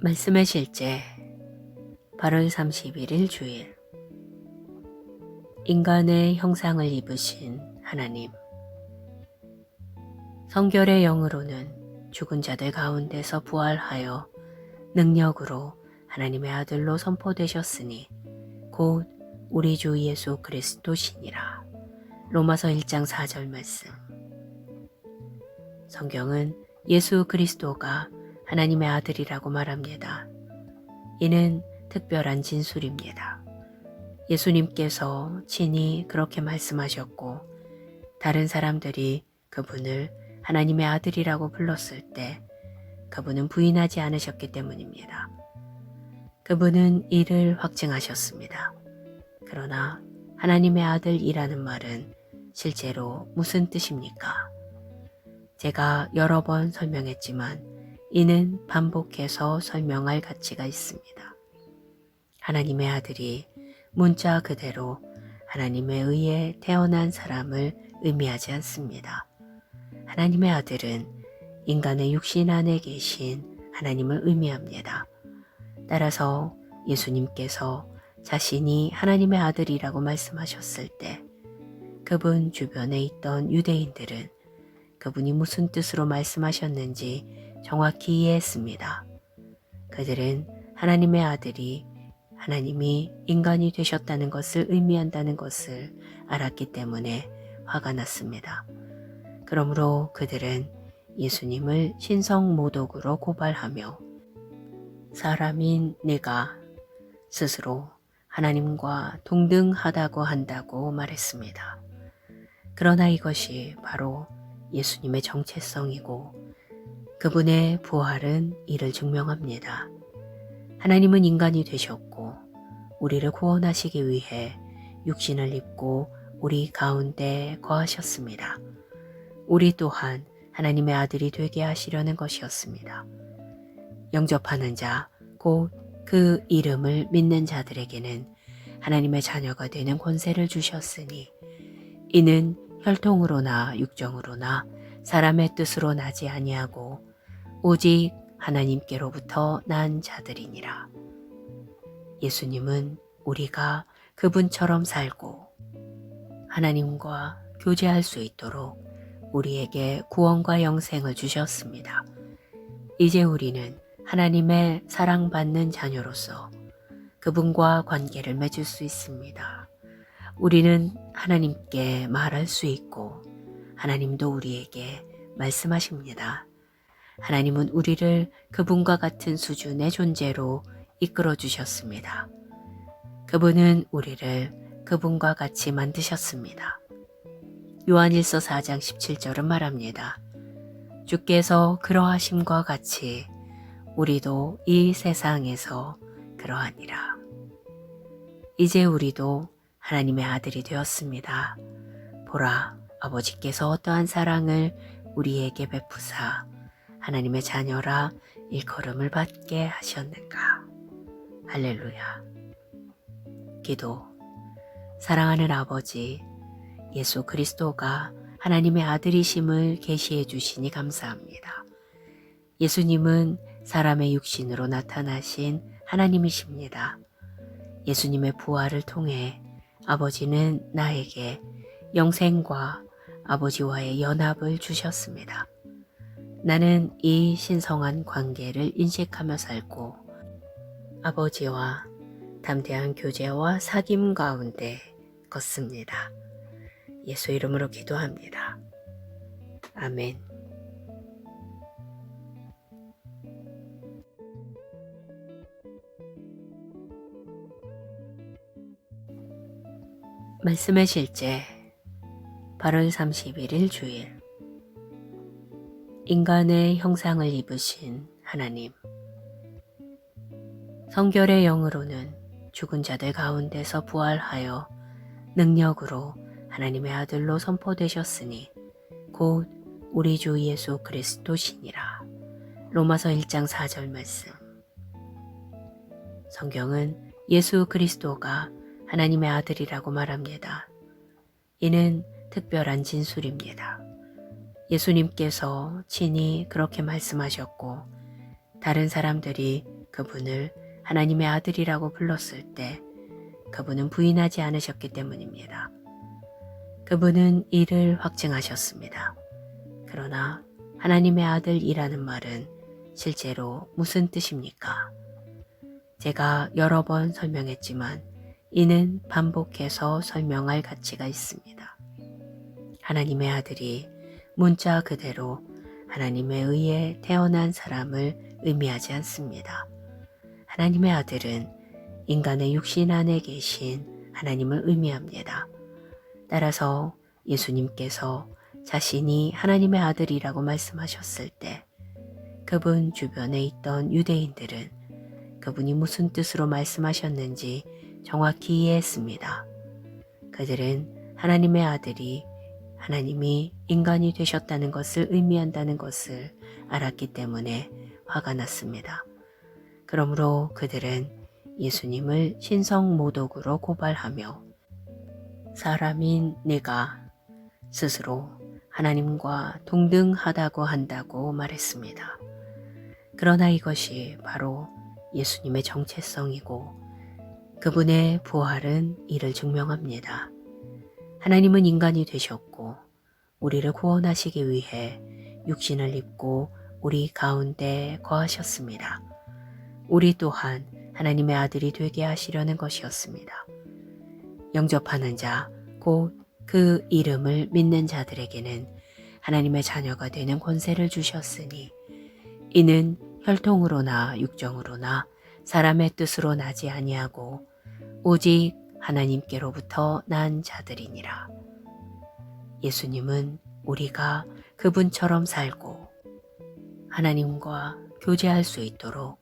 말씀의 실제 8월 31일 주일 인간의 형상을 입으신 하나님 성결의 영으로는 죽은 자들 가운데서 부활하여 능력으로 하나님의 아들로 선포되셨으니 곧 우리 주 예수 그리스도시니라. 로마서 1장 4절 말씀. 성경은 예수 그리스도가 하나님의 아들이라고 말합니다. 이는 특별한 진술입니다. 예수님께서 친히 그렇게 말씀하셨고 다른 사람들이 그분을 하나님의 아들이라고 불렀을 때 그분은 부인하지 않으셨기 때문입니다. 그분은 이를 확증하셨습니다. 그러나 하나님의 아들이라는 말은 실제로 무슨 뜻입니까? 제가 여러 번 설명했지만 이는 반복해서 설명할 가치가 있습니다. 하나님의 아들이 문자 그대로 하나님에 의해 태어난 사람을 의미하지 않습니다. 하나님의 아들은 인간의 육신 안에 계신 하나님을 의미합니다. 따라서 예수님께서 자신이 하나님의 아들이라고 말씀하셨을 때 그분 주변에 있던 유대인들은 그분이 무슨 뜻으로 말씀하셨는지 정확히 이해했습니다. 그들은 하나님의 아들이 하나님이 인간이 되셨다는 것을 의미한다는 것을 알았기 때문에 화가 났습니다. 그러므로 그들은 예수님을 신성 모독으로 고발하며 사람인 내가 스스로 하나님과 동등하다고 한다고 말했습니다. 그러나 이것이 바로 예수님의 정체성이고 그분의 부활은 이를 증명합니다. 하나님은 인간이 되셨고 우리를 구원하시기 위해 육신을 입고 우리 가운데 거하셨습니다. 우리 또한 하나님의 아들이 되게 하시려는 것이었습니다. 영접하는 자, 곧 그 이름을 믿는 자들에게는 하나님의 자녀가 되는 권세를 주셨으니 이는 혈통으로나 육정으로나 사람의 뜻으로 나지 아니하고 오직 하나님께로부터 난 자들이니라. 예수님은 우리가 그분처럼 살고 하나님과 교제할 수 있도록 우리에게 구원과 영생을 주셨습니다. 이제 우리는 하나님의 사랑받는 자녀로서 그분과 관계를 맺을 수 있습니다. 우리는 하나님께 말할 수 있고 하나님도 우리에게 말씀하십니다. 하나님은 우리를 그분과 같은 수준의 존재로 이끌어 주셨습니다. 그분은 우리를 그분과 같이 만드셨습니다. 요한일서 4장 17절은 말합니다. 주께서 그러하심과 같이 우리도 이 세상에서 그러하니라. 이제 우리도 하나님의 아들이 되었습니다. 보라, 아버지께서 어떠한 사랑을 우리에게 베푸사 하나님의 자녀라 일컬음을 받게 하셨는가. 할렐루야. 기도. 사랑하는 아버지, 예수 그리스도가 하나님의 아들이심을 계시해 주시니 감사합니다. 예수님은 사람의 육신으로 나타나신 하나님이십니다. 예수님의 부활을 통해 아버지는 나에게 영생과 아버지와의 연합을 주셨습니다. 나는 이 신성한 관계를 인식하며 살고 아버지와 담대한 교제와 사귐 가운데 걷습니다. 예수 이름으로 기도합니다. 아멘. 말씀의 실제 8월 31일 주일 인간의 형상을 입으신 하나님 성결의 영으로는 죽은 자들 가운데서 부활하여 능력으로 하나님의 아들로 선포되셨으니 곧 우리 주 예수 그리스도시니라. 로마서 1장 4절 말씀. 성경은 예수 그리스도가 하나님의 아들이라고 말합니다. 이는 특별한 진술입니다. 예수님께서 친히 그렇게 말씀하셨고 다른 사람들이 그분을 하나님의 아들이라고 불렀을 때 그분은 부인하지 않으셨기 때문입니다. 그분은 이를 확증하셨습니다. 그러나 하나님의 아들이라는 말은 실제로 무슨 뜻입니까? 제가 여러 번 설명했지만 이는 반복해서 설명할 가치가 있습니다. 하나님의 아들이 문자 그대로 하나님에 의해 태어난 사람을 의미하지 않습니다. 하나님의 아들은 인간의 육신 안에 계신 하나님을 의미합니다. 따라서 예수님께서 자신이 하나님의 아들이라고 말씀하셨을 때 그분 주변에 있던 유대인들은 그분이 무슨 뜻으로 말씀하셨는지 정확히 이해했습니다. 그들은 하나님의 아들이 하나님이 인간이 되셨다는 것을 의미한다는 것을 알았기 때문에 화가 났습니다. 그러므로 그들은 예수님을 신성 모독으로 고발하며 사람인 내가 스스로 하나님과 동등하다고 한다고 말했습니다. 그러나 이것이 바로 예수님의 정체성이고 그분의 부활은 이를 증명합니다. 하나님은 인간이 되셨고 우리를 구원하시기 위해 육신을 입고 우리 가운데 거하셨습니다. 우리 또한 하나님의 아들이 되게 하시려는 것이었습니다. 영접하는 자, 곧 그 이름을 믿는 자들에게는 하나님의 자녀가 되는 권세를 주셨으니 이는 혈통으로나 육정으로나 사람의 뜻으로 나지 아니하고 오직 하나님께로부터 난 자들이니라. 예수님은 우리가 그분처럼 살고 하나님과 교제할 수 있도록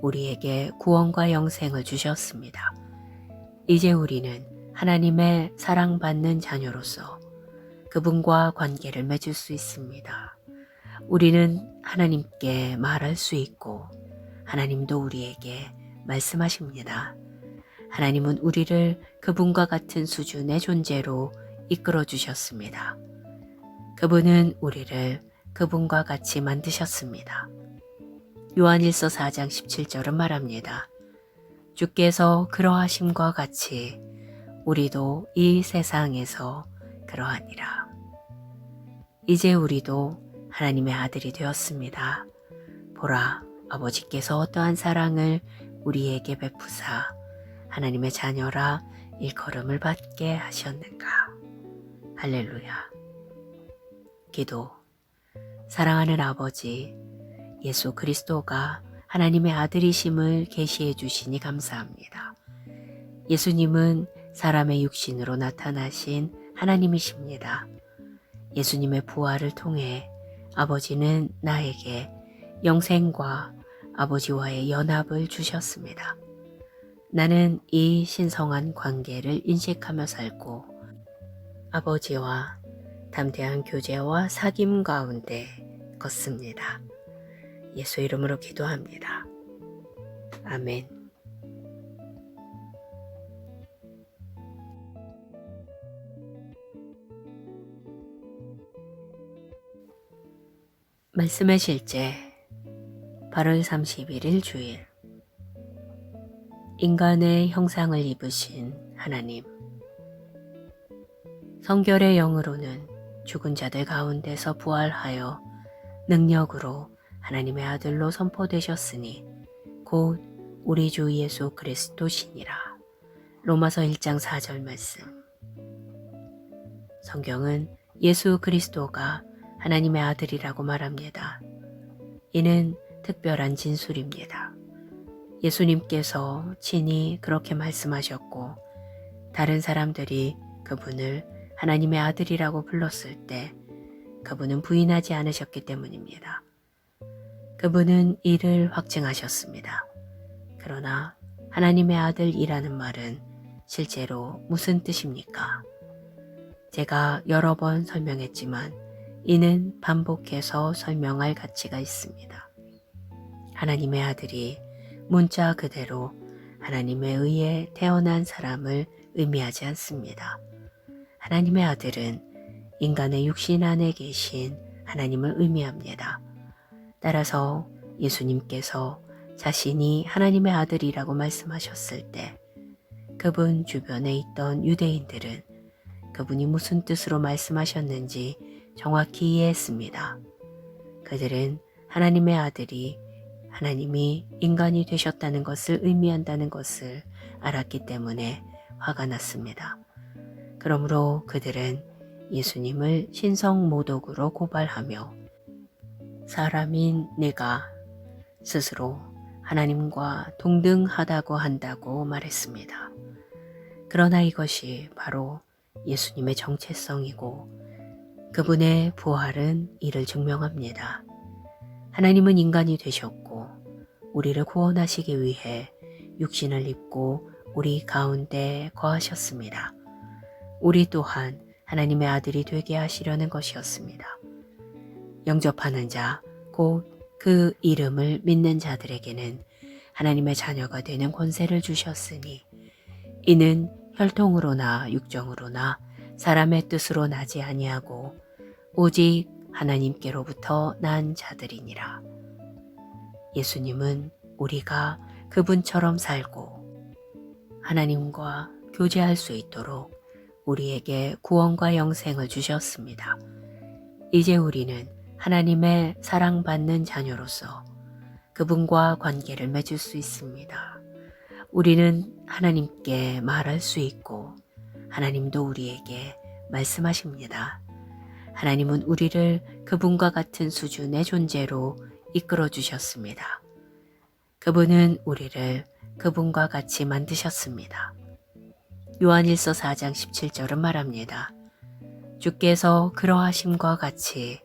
우리에게 구원과 영생을 주셨습니다. 이제 우리는 하나님의 사랑받는 자녀로서 그분과 관계를 맺을 수 있습니다. 우리는 하나님께 말할 수 있고 하나님도 우리에게 말씀하십니다. 하나님은 우리를 그분과 같은 수준의 존재로 이끌어 주셨습니다. 그분은 우리를 그분과 같이 만드셨습니다. 요한일서 4장 17절은 말합니다. 주께서 그러하심과 같이 우리도 이 세상에서 그러하니라. 이제 우리도 하나님의 아들이 되었습니다. 보라, 아버지께서 어떠한 사랑을 우리에게 베푸사 하나님의 자녀라 일컬음을 받게 하셨는가. 할렐루야. 기도. 사랑하는 아버지, 예수 그리스도가 하나님의 아들이심을 계시해 주시니 감사합니다. 예수님은 사람의 육신으로 나타나신 하나님이십니다. 예수님의 부활을 통해 아버지는 나에게 영생과 아버지와의 연합을 주셨습니다. 나는 이 신성한 관계를 인식하며 살고 아버지와 담대한 교제와 사귐 가운데 걷습니다. 예수 이름으로 기도합니다. 아멘. 말씀의 실제 8월 31일 주일 인간의 형상을 입으신 하나님 성결의 영으로는 죽은 자들 가운데서 부활하여 능력으로 하나님의 아들로 선포되셨으니 곧 우리 주 예수 그리스도시니라. 로마서 1장 4절 말씀. 성경은 예수 그리스도가 하나님의 아들이라고 말합니다. 이는 특별한 진술입니다. 예수님께서 친히 그렇게 말씀하셨고 다른 사람들이 그분을 하나님의 아들이라고 불렀을 때 그분은 부인하지 않으셨기 때문입니다. 그분은 이를 확증하셨습니다. 그러나 하나님의 아들이라는 말은 실제로 무슨 뜻입니까? 제가 여러 번 설명했지만 이는 반복해서 설명할 가치가 있습니다. 하나님의 아들이 문자 그대로 하나님에 의해 태어난 사람을 의미하지 않습니다. 하나님의 아들은 인간의 육신 안에 계신 하나님을 의미합니다. 따라서 예수님께서 자신이 하나님의 아들이라고 말씀하셨을 때 그분 주변에 있던 유대인들은 그분이 무슨 뜻으로 말씀하셨는지 정확히 이해했습니다. 그들은 하나님의 아들이 하나님이 인간이 되셨다는 것을 의미한다는 것을 알았기 때문에 화가 났습니다. 그러므로 그들은 예수님을 신성 모독으로 고발하며 사람인 내가 스스로 하나님과 동등하다고 한다고 말했습니다. 그러나 이것이 바로 예수님의 정체성이고 그분의 부활은 이를 증명합니다. 하나님은 인간이 되셨고 우리를 구원하시기 위해 육신을 입고 우리 가운데 거하셨습니다. 우리 또한 하나님의 아들이 되게 하시려는 것이었습니다. 영접하는 자, 곧 그 이름을 믿는 자들에게는 하나님의 자녀가 되는 권세를 주셨으니 이는 혈통으로나 육정으로나 사람의 뜻으로 나지 아니하고 오직 하나님께로부터 난 자들이니라. 예수님은 우리가 그분처럼 살고 하나님과 교제할 수 있도록 우리에게 구원과 영생을 주셨습니다. 이제 우리는 하나님의 사랑받는 자녀로서 그분과 관계를 맺을 수 있습니다. 우리는 하나님께 말할 수 있고 하나님도 우리에게 말씀하십니다. 하나님은 우리를 그분과 같은 수준의 존재로 이끌어 주셨습니다. 그분은 우리를 그분과 같이 만드셨습니다. 요한일서 4장 17절은 말합니다. 주께서 그러하심과 같이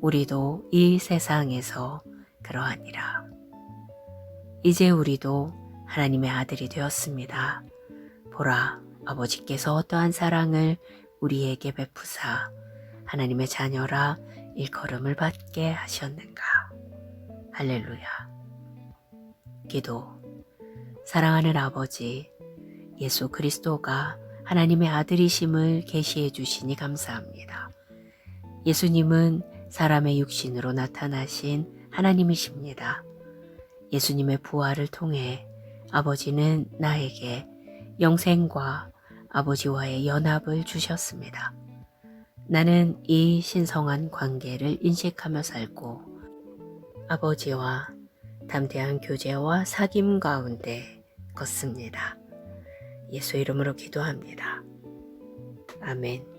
우리도 이 세상에서 그러하니라. 이제 우리도 하나님의 아들이 되었습니다. 보라, 아버지께서 어떠한 사랑을 우리에게 베푸사 하나님의 자녀라 일컬음을 받게 하셨는가. 할렐루야. 기도. 사랑하는 아버지, 예수 그리스도가 하나님의 아들이심을 계시해 주시니 감사합니다. 예수님은 사람의 육신으로 나타나신 하나님이십니다. 예수님의 부활을 통해 아버지는 나에게 영생과 아버지와의 연합을 주셨습니다. 나는 이 신성한 관계를 인식하며 살고 아버지와 담대한 교제와 사귐 가운데 걷습니다. 예수 이름으로 기도합니다. 아멘.